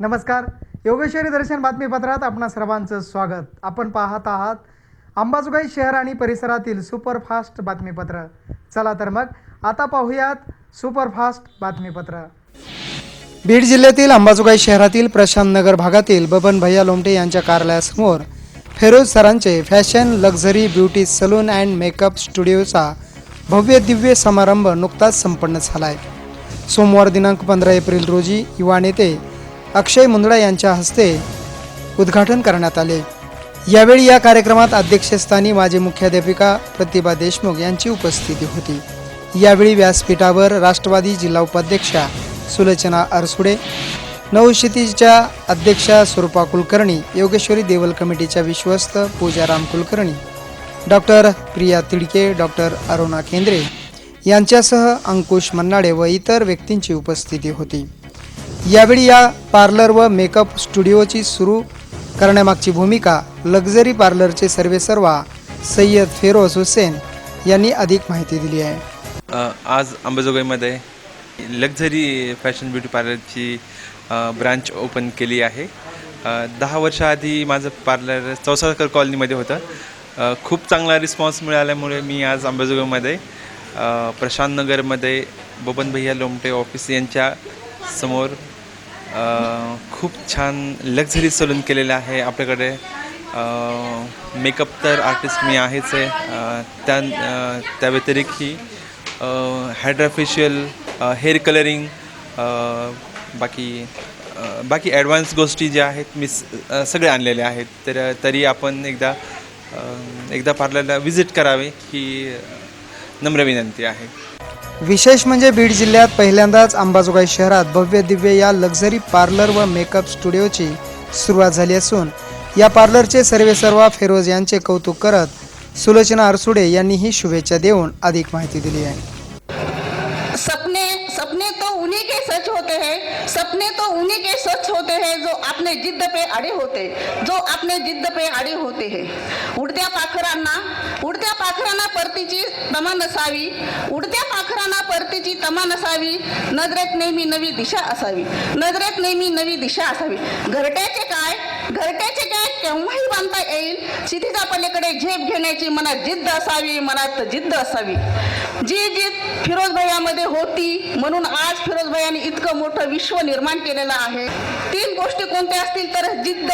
नमस्कार. योगेश्वरी दर्शन बातमीपत्रात आपणा सर्वांचं स्वागत. आपण पाहत आहात अंबाजोगाई शहर आणि परिसरातील सुपरफास्ट बातमीपत्र. चला तर मग आता पाहूयात सुपरफास्ट बातमीपत्र. बीड जिल्ह्यातील अंबाजोगाई शहरातील प्रशांत नगर भागातील बबन भैया लोमटे यांच्या कार्यालयासमोर Feroz सरांचे fashion luxury beauty salon and makeup स्टुडिओचा भव्य दिव्य समारंभ नुकताच संपन्न झाला आहे सोमवार दिनांक पंधरा एप्रिल रोजी युवा नेते अक्षय मुंदडा यांच्या हस्ते उद्घाटन करण्यात आले. यावेळी या कार्यक्रमात अध्यक्षस्थानी माजी मुख्याध्यापिका प्रतिभा देशमुख यांची उपस्थिती होती. यावेळी व्यासपीठावर राष्ट्रवादी जिल्हा उपाध्यक्षा सुलोचना अरसुडे नवशेतीच्या अध्यक्षा स्वरूपा कुलकर्णी योगेश्वरी देवल कमिटीच्या विश्वस्त पूजा राम कुलकर्णी डॉक्टर प्रिया तिडके डॉक्टर अरुणा केंद्रे यांच्यासह अंकुश मन्नाडे व इतर व्यक्तींची उपस्थिती होती. यावेळी या पार्लर व मेकअप स्टुडिओची सुरू करण्यामागची भूमिका लक्झरी पार्लरचे सर्वेसर्वा सय्यद फेरोज हुसेन यांनी अधिक माहिती दिली आहे. आज अंबाजोगाईमध्ये लक्झरी फॅशन ब्युटी पार्लरची ब्रांच ओपन केली आहे. दहा वर्षाआधी माझं पार्लर चौसाळकर कॉलनीमध्ये होतं. खूप चांगला रिस्पॉन्स मिळाल्यामुळे मी आज अंबाजोगाईमध्ये प्रशांत नगरमध्ये बबन भैया लोमटे ऑफिस यांच्या समोर खूप छान लक्झरी सलून केलेलं आहे आपल्याकडे. मेकअप तर आर्टिस्ट मी आहेच आहे. त्या त्या व्यतिरिक्तही हायड्रा हेअर कलरिंग बाकी बाकी ॲडव्हान्स गोष्टी ज्या आहेत मी सगळे आणलेले आहेत. तर तरी आपण एकदा एकदा पार्लरला व्हिजिट करावे ही नम्र विनंती आहे. विशेष म्हणजे बीड जिल्ह्यात पहिल्यांदाच अंबाजोगाई शहरात भव्य दिव्य या लक्झरी पार्लर व मेकअप स्टुडिओची सुरुवात झाली असून या पार्लरचे सर्वेसर्वा फेरोज यांचे कौतुक करत सुलोचना अरसुडे यांनीही शुभेच्छा देऊन अधिक माहिती दिली आहे. उन्हीं के स्वच्छ होते हैं जो अपने जिद्द पे अड़े होते जो अपने जिद्द पे अड़े होते हैं। उडत्या पाखरांना उडत्या पाखरांना परतीची तमा नसावी उडत्या पाखरांना परतीची तमा नसावी नजरेत नेहमी नवी दिशा असावी नजरेत नेहमी नवी दिशा असावी। घरट्याचे काय? घरट्याचे काय? केव्हाही बांधता येईल. क्षितिजा पलीकडे झेप घेण्याची मनात जिद्द असावी मनात जिद्द असावी. जी जिद फिरोज भैयामध्ये होती म्हणून आज फिरोज भैयाने इतकं मोठं विश्व निर्माण केलेलं आहे. तीन गोष्टी कोणत्या असतील तर जिद्द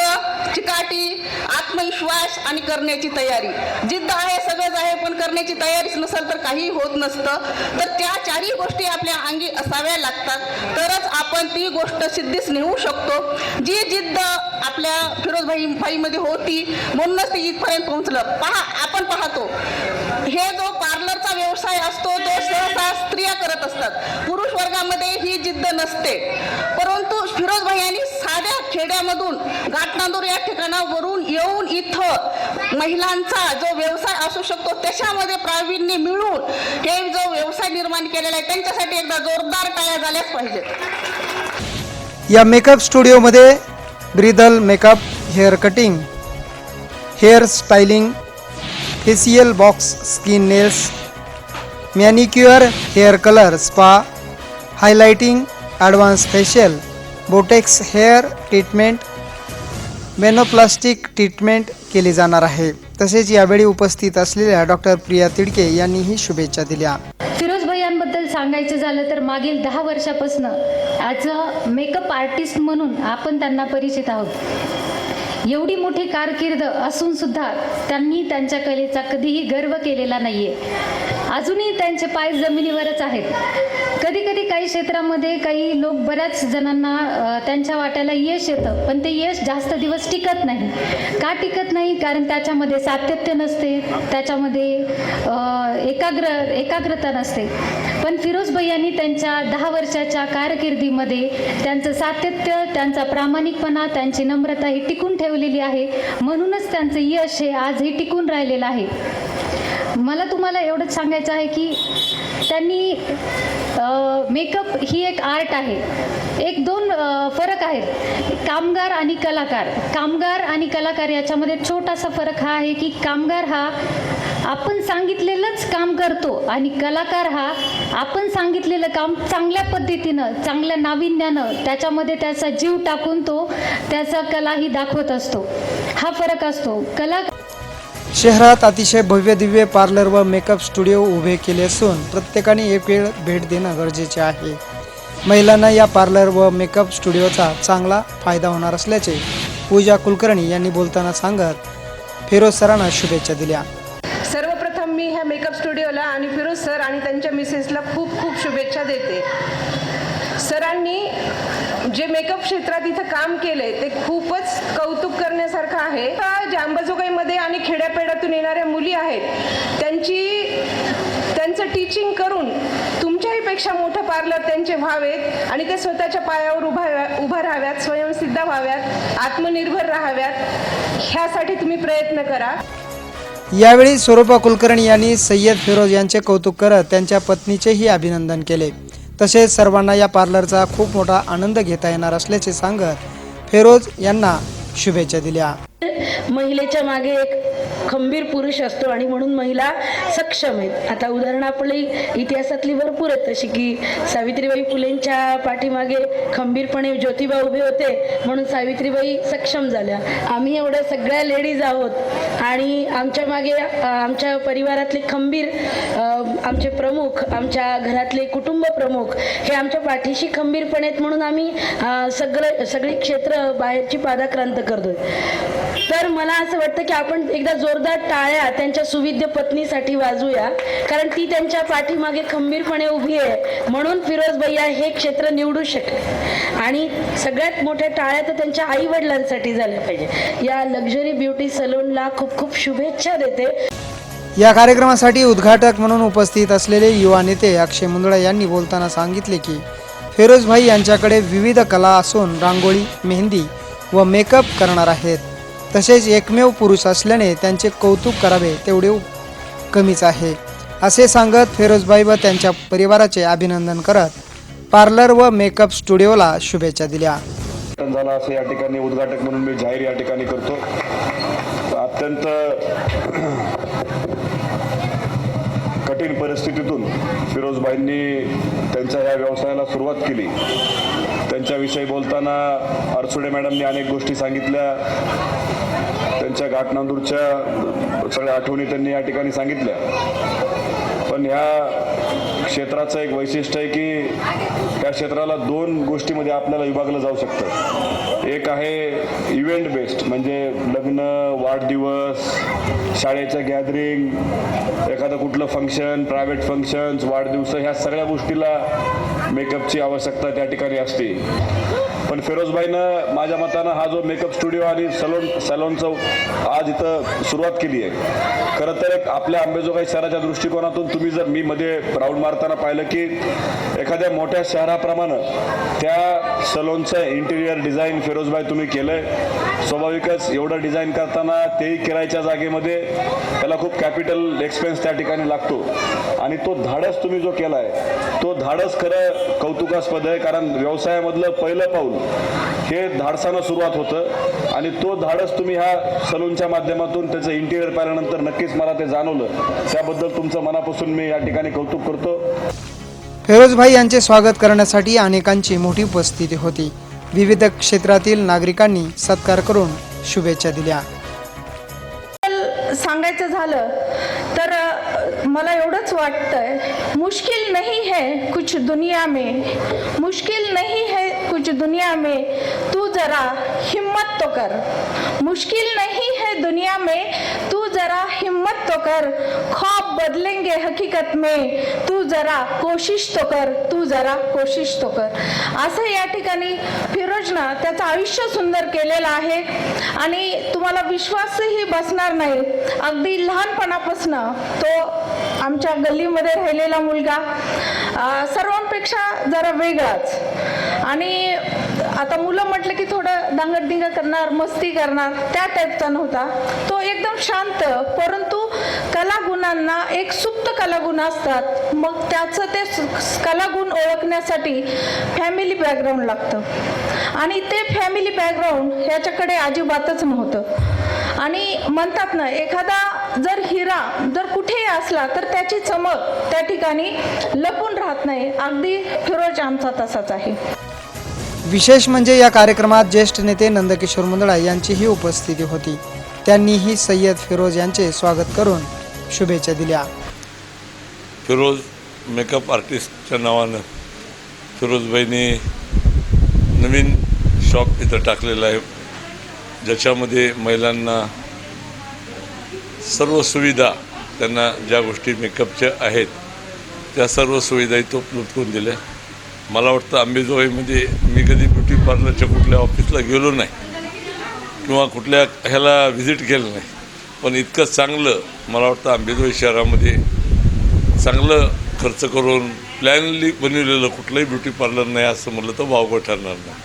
चिकाटी आत्मविश्वास आणि करण्याची तयारी. जिद्द आहे सगळंच आहे पण करण्याची तयारीच नसेल तर काही होत नसतं. तर त्या चारही गोष्टी आपल्या अंगी असाव्या लागतात. तरच आपण ती गोष्ट सिद्धीस नेऊ शकतो. जी जिद्द आपल्या फिरोज भाई भाईमध्ये होती म्हणूनच ते इथपर्यंत पोहोचलं. पहा आपण पाहतो. हे जो पार्लर व्यवसाय असतो तो सहसा स्त्रिया करत असतात. पुरुष वर्गामध्ये ही जिद्द नसते. परंतु फिरोज भाईयांनी साध्या खेड्यामधून घाटनांदूर या ठिकाणावरून येऊन इथं महिलांचा जो व्यवसाय असू शकतो त्याच्यामध्ये प्रावीण्य मिळून हे जो व्यवसाय निर्माण केलेला आहे त्यांच्यासाठी एकदा जोरदार टाळ्या झाल्याच पाहिजेत. या मेकअप स्टुडिओमध्ये bridal makeup hair cutting hair styling facial box skin nails manicure hair colour spa highlighting advance facial botox hair treatment मेनोप्लास्टिक treatment केली जाणार आहे. तसेच यावेळी उपस्थित असलेल्या डॉक्टर प्रिया तिडके यांनीही शुभेच्छा दिल्या. फिरोज भैयांबद्दल सांगायचं झालं तर मागील दहा वर्षापासून ॲज अ मेकअप आर्टिस्ट म्हणून आपण त्यांना परिचित आहोत. एवढी मोठी कारकीर्द असून सुद्धा त्यांनी त्यांच्या कलेचा कधीही गर्व केलेला नाही आहे अजूनही त्यांचे पाय जमिनीवरच आहेत. कधी कधी काही क्षेत्रामध्ये काही लोक बऱ्याच जणांना त्यांच्या वाट्याला यश येतं पण ते यश जास्त दिवस टिकत नाही. का टिकत नाही? कारण त्याच्यामध्ये सातत्य नसते त्याच्यामध्ये एकाग्र एकाग्रता नसते. पण फिरोज भैयांनी त्यांच्या दहा वर्षाच्या कारकिर्दीमध्ये त्यांचं सातत्य त्यांचा प्रामाणिकपणा त्यांची नम्रता ही टिकून ठेवलेली आहे. म्हणूनच त्यांचं यश हे आजही टिकून राहिलेलं आहे. मला तुम्हाला एवढंच सांगायचं आहे की त्यांनी मेकअप ही एक आर्ट आहे. एक दोन फरक आहेत. कामगार आणि कलाकार. कामगार आणि कलाकार याच्यामध्ये छोटासा फरक हा आहे की कामगार हा आपण सांगितलेलंच काम करतो आणि कलाकार हा आपण सांगितलेलं काम चांगल्या पद्धतीनं चांगल्या नाविन्यानं त्याच्यामध्ये त्याचा जीव टाकून तो त्याचा कलाही दाखवत असतो. हा फरक असतो. कला शहरात अतिशय भव्य दिव्य पार्लर व मेकअप स्टुडिओ उभे केले असून प्रत्येकाने एक वेळ भेट देणं गरजेचे आहे. महिलांना या पार्लर व मेकअप स्टुडिओचा चांगला फायदा होणार असल्याचे पूजा कुलकर्णी यांनी बोलताना सांगत फिरोज सरांना शुभेच्छा दिल्या. सर्वप्रथम मी ह्या मेकअप स्टुडिओला आणि फिरोज सर आणि त्यांच्या मिसेसला खूप खूप शुभेच्छा देते. सरांनी जे मेकअप क्षेत्रात इथं काम केलंय ते खूपच कौतुक करण्यासारखं आहे. आता ज्या अंबाजोगाईमध्ये आणि खेड्यापेड्यातून येणाऱ्या मुली आहेत त्यांची त्यांचं टीचिंग करून तुमच्याही पेक्षा मोठं पार्लर त्यांचे व्हावेत आणि ते स्वतःच्या पायावर उभा उभं राहाव्यात स्वयंसिद्ध व्हाव्यात आत्मनिर्भर राहाव्यात ह्यासाठी तुम्ही प्रयत्न करा. यावेळी स्वरूपा कुलकर्णी यांनी सय्यद फिरोज यांचे कौतुक करत त्यांच्या पत्नीचेही अभिनंदन केले. तसेच सर्वांना या पार्लरचा खूप मोठा आनंद घेता येणार असल्याचे सांगत फेरोज यांना शुभेच्छा दिल्या. महिलेच्या मागे एक खंबीर पुरुष असतो आणि म्हणून महिला सक्षम आहेत. आता उदाहरणं आपली इतिहासातली भरपूर आहेत तशी की सावित्रीबाई फुलेंच्या पाठीमागे खंबीरपणे ज्योतिबा उभे होते म्हणून सावित्रीबाई सक्षम झाल्या. आम्ही एवढ्या सगळ्या लेडीज आहोत आणि आमच्या मागे आमच्या परिवारातले खंबीर आमचे प्रमुख आमच्या घरातले कुटुंब प्रमुख हे आमच्या पाठीशी खंबीरपणे आहेत म्हणून आम्ही सगळं सगळी क्षेत्र बाहेरची पादाक्रांत करतोय. तर मला असं वाटतं की आपण एकदा जोरदार टाळ्या त्यांच्या सुविद्य पत्नीसाठी वाजूया कारण ती त्यांच्या पाठीमागे खंबीरपणे उभी आहे. म्हणून फिरोज भैया हे क्षेत्र निवडू शकले. आणि सगळ्यात मोठ्या टाळ्या तर त्यांच्या आई वडिलांसाठी झाल्या पाहिजे. या लक्झरी ब्युटी सलूनला खूप खूप शुभेच्छा देते. या कार्यक्रमासाठी उद्घाटक म्हणून उपस्थित असलेले युवा नेते अक्षय मुंदडा यांनी बोलताना सांगितले की फिरोजभाई यांच्याकडे विविध कला असून रांगोळी मेहंदी व मेकअप करणार आहेत. तसेच एकमेव पुरुष असल्याने त्यांचे कौतुक करावे तेवढे कमीच आहे. असे सांगत फेरोजबाई व त्यांच्या परिवाराचे अभिनंदन करत पार्लर व मेकअप स्टुडिओला शुभेच्छा दिल्या. झाला असं या ठिकाणी उद्घाटक म्हणून मी जाहीर या ठिकाणी करतो. अत्यंत कठीण परिस्थितीतून फिरोजबाईंनी त्यांच्या या व्यवसायाला सुरुवात केली. त्यांच्याविषयी बोलताना अरसुडे मॅडमनी अनेक गोष्टी सांगितल्या. त्यांच्या घाटनांदूरच्या सगळ्या आठवणी त्यांनी या ठिकाणी सांगितल्या. पण ह्या क्षेत्राचं एक वैशिष्ट्य आहे की त्या क्षेत्राला दोन गोष्टीमध्ये आपल्याला विभागलं जाऊ शकतं. एक आहे इव्हेंट बेस्ड म्हणजे लग्न वाढदिवस शाळेचं गॅदरिंग एखादं कुठलं फंक्शन प्रायव्हेट फंक्शन्स वाढदिवस ह्या सगळ्या गोष्टीला मेकअपची आवश्यकता त्या ठिकाणी असते. पण फिरोजबाईनं माझ्या मतानं हा जो मेकअप स्टुडिओ आणि सलोन सलोनचं आज इथं सुरुवात केली आहे. खरं तर एक आपल्या आंबेजोगाई शहराच्या दृष्टिकोनातून तुम्ही जर मी मध्ये राऊंड मारताना पाहिलं की एखाद्या मोठ्या शहराप्रमाणे त्या सलोनचं इंटिरियर डिझाईन फिरोजबाई तुम्ही केलंय. स्वाभाविकच एवढं डिझाईन करताना तेही किरायच्या जागेमध्ये त्याला खूप कॅपिटल एक्सपेन्स त्या ठिकाणी लागतो. आणि तो धाडस तुम्ही जो केलाय तो धाडस खरं कौतुकास्पद आहे कारण व्यवसायामधलं पहिलं पाऊल हे धाडसानं सुरुवात होतं. आणि तो धाडस तुम्ही ह्या सलूनच्या माध्यमातून त्याचं इंटिरियर पाहिल्यानंतर नक्कीच मला ते जाणवलं. त्याबद्दल तुमचं मनापासून मी या ठिकाणी कौतुक करतो. फिरोजभाई यांचे स्वागत करण्यासाठी अनेकांची मोठी उपस्थिती होती. विविध क्षेत्रातील नागरिकांनी सत्कार करून शुभेच्छा दिल्या. सांगायचं झालं तर मला एवढंच वाटतंय मुश्किल नहीं है कुछ दुनिया में मुश्किल नहीं है कुछ दुनिया में तू जरा हिम्मत तो कर. मुश्किल नहीं है दुनिया में तू हिम्मत तो कर ख्वाब बदलेंगे हकीकत में। तू जरा कोशिश तो कर तू जरा कोशिश तो कर। असं या ठिकाणी फिरोजनं त्याचं आयुष्य सुंदर केलेलं आहे आणि तुम्हाला विश्वासही बसणार नाही. अगदी लहानपणापासून तो आमच्या गल्लीमध्ये राहिलेला मुलगा सर्वांपेक्षा जरा वेगळाच. आणि आता मुलं म्हटलं की थोडं दांगडदिंग करणार मस्ती करणार त्या टाईपचा नव्हता. तो एकदम शांत परंतु कलागुणांना एक सुप्त कलागुण असतात. मग त्याचं ते कलागुण ओळखण्यासाठी फॅमिली बॅकग्राऊंड लागतं. आणि ते फॅमिली बॅकग्राऊंड ह्याच्याकडे अजिबातच नव्हतं. आणि म्हणतात ना एखादा जर हिरा जर कुठेही असला तर त्याची चमक त्या ठिकाणी लपून राहत नाही. अगदी फिरोज आमचा तसाच आहे. विशेष म्हणजे या कार्यक्रमात ज्येष्ठ नेते नंदकिशोर मुंदडा यांचीही उपस्थिती होती. त्यांनीही सय्यद फिरोज यांचे स्वागत करून शुभेच्छा दिल्या. फिरोज मेकअप आर्टिस्टच्या नावानं फिरोजबाईंनी नवीन शॉप इथं टाकलेलं आहे. ज्याच्यामध्ये महिलांना सर्व सुविधा त्यांना ज्या गोष्टी मेकअपच्या आहेत त्या सर्व सुविधा इथं उपलब्ध करून दिल्या. मला वाटतं अंबेजोगाईमध्ये म्हणजे मी कधी ब्युटी पार्लरच्या कुठल्या ऑफिसला गेलो नाही किंवा कुठल्या ह्याला व्हिजिट केलं नाही. पण इतकं चांगलं मला वाटतं आंबेजोगाई शहरामध्ये चांगलं खर्च करून प्लॅनली बनवलेलं कुठलंही ब्युटी पार्लर नाही असं म्हटलं तर वावगं ठरणार नाही.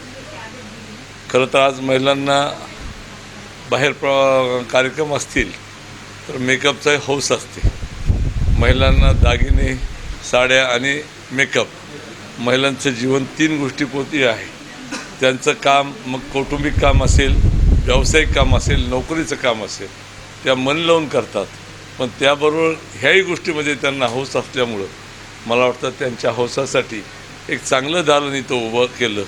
खरं तर आज महिलांना बाहेर प्र कार्यक्रम असतील तर मेकअपचा हौस असते. महिलांना दागिने साड्या आणि मेकअप महिलांचं जीवन तीन गोष्टीपोती आहे. त्यांचं काम मग कौटुंबिक काम असेल व्यावसायिक काम असेल नोकरीचं काम असेल त्या मन लावून करतात. पण त्याबरोबर ह्याही गोष्टीमध्ये त्यांना हौस असल्यामुळं मला वाटतं त्यांच्या हौसासाठी एक चांगलं दालन इथं उभं केलं.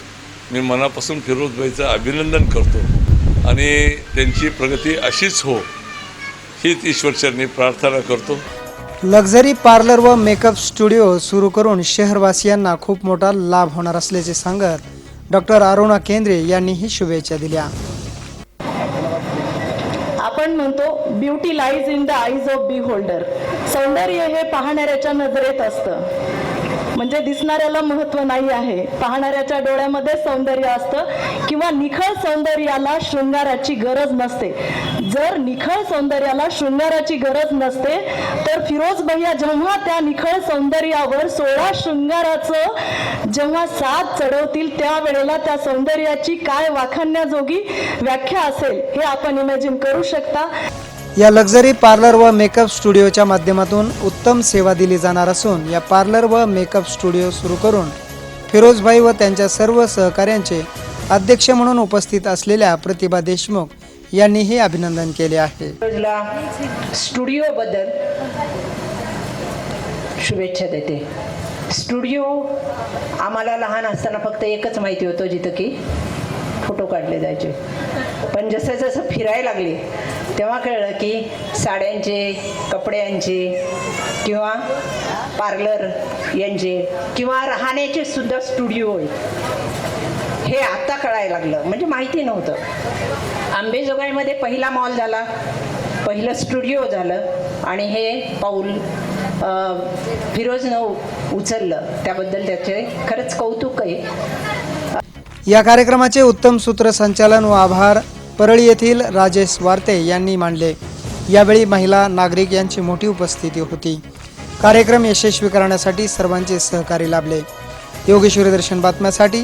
मी मनापासून फिरोजबाईचं अभिनंदन करतो. आणि त्यांची प्रगती अशीच हो हीच ईश्वरचरणी प्रार्थना करतो. लक्झरी पार्लर व मेकअप स्टुडिओ सुरू करून शहरवासियांना खूप मोठा लाभ होणार असल्याचे सांगत डॉक्टर अरुणा केंद्रे यांनीही शुभेच्छा दिल्या. आपण म्हणतो beauty lies in the eyes of beholder सौंदर्य हे पाहणाऱ्याच्या नजरेत असतं. म्हणजे दिसणाऱ्याला महत्त्व नाही आहे. पाहणाऱ्याच्या डोळ्यामध्ये सौंदर्य असतं किंवा निखळ सौंदर्याला शृंगाराची गरज नसते. जर निखळ सौंदर्याला शृंगाराची गरज नसते तर फिरोज भैया जेव्हा त्या निखळ सौंदर्यावर सोळा शृंगाराचं जेव्हा साथ चढवतील त्यावेळेला त्या सौंदर्याची काय वाखाणण्याजोगी व्याख्या असेल हे आपण इमॅजिन करू शकता. या लक्झरी पार्लर व मेकअप स्टुडिओच्या माध्यमातून उत्तम सेवा दिली जाणार असून या पार्लर व मेकअप स्टुडिओ सुरू करून फिरोजभाई व त्यांच्या सर्व सहकाऱ्यांचे अध्यक्ष म्हणून उपस्थित असलेल्या प्रतिभा देशमुख यांनीही अभिनंदन केले आहे. स्टुडिओबद्दल शुभेच्छा देते. स्टुडिओ आम्हाला लहान असताना फक्त एकच माहिती होतं जिथं की फोटो काढले जायचे. पण जसं जसं फिरायला लागले तेव्हा कळलं की साड्यांचे कपड्यांचे किंवा पार्लर यांचे किंवा राहण्याचे सुद्धा स्टुडिओ आहेत. हे आता कळायला लागलं. म्हणजे माहिती नव्हतं. आंबेजोगाईमध्ये पहिला मॉल झाला. पहिलं स्टुडिओ झालं. आणि हे पाऊल फिरोजनं उचललं. त्याबद्दल त्याचे खरंच कौतुक आहे. या कार्यक्रमाचे उत्तम सूत्रसंचालन व आभार परळी येथील राजेश वारते यांनी मांडले. यावेळी महिला नागरिक यांची मोठी उपस्थिती होती. कार्यक्रम यशस्वी करण्यासाठी सर्वांचे सहकार्य लाभले. योगेश्वरी दर्शन बातम्यासाठी